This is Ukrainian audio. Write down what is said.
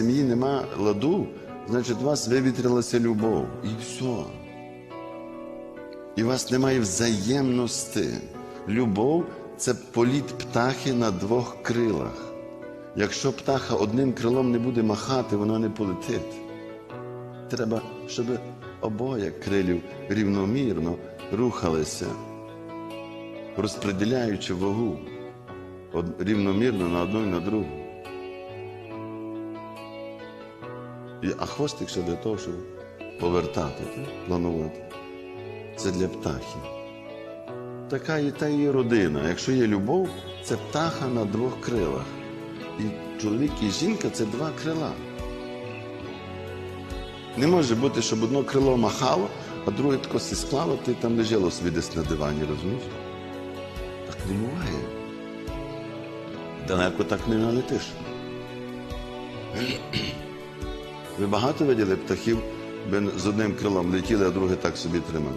сім'ї нема ладу, значить у вас вивітрилася любов. І все. І у вас немає взаємності. Любов це політ птахи на двох крилах. Якщо птаха одним крилом не буде махати, вона не полетить. Треба, щоб обоє крилів рівномірно рухалися, розподіляючи вагу рівномірно на одну і на другу. А хвостик ще для того, щоб повертати, планувати. Це для птахів. Така і та і родина. Якщо є любов, це птаха на двох крилах. І чоловік і жінка це два крила. Не може бути, щоб одно крило махало, а друге тако сі склало, ти там лежало собі десь на дивані, розумієш? Так не буває. Далеко так не налетиш. Ви багато виділи птахів, з одним крилом летіли, а друге так собі тримали?